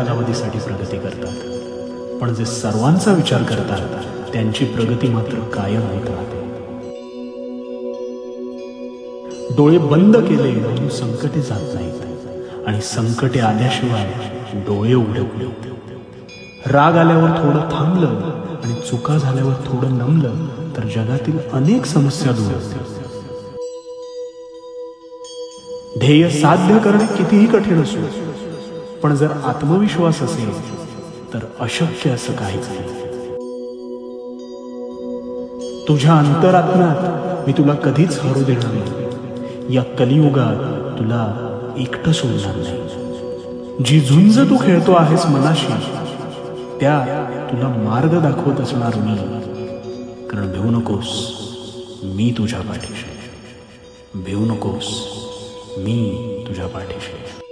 कालावधीसाठी प्रगती करतात. पण जे सर्वांचा विचार करतात त्यांची प्रगती मात्र कायम होत राहते. डोळे बंद केले म्हणून संकटे जात नाहीत. आणि संकटे आल्याशिवाय डोळे उघडत राग आल्यावर थोडं थांबलं आणि चुका झाल्यावर थोडं नमलं तर जगातील अनेक समस्या दूर होतील. ध्येय साध्य करणे कितीही कठीण असू पण जर आत्मविश्वास असेल तर अशक्य असं काहीच नाही. तुझ्या अंतरात्म्यात मी तुला कधीच हरू देणार नाही. या कलियुगात तुला एकटं सोडणार नाही. जी झुंज तू खेळतो आहेस मनाशी त्या तुला मार्ग दाखवत असणार मी कारण भिवू नकोस मी तुझ्या पाठीशी. भिवू नकोस मी तुझ्या पाठीशी.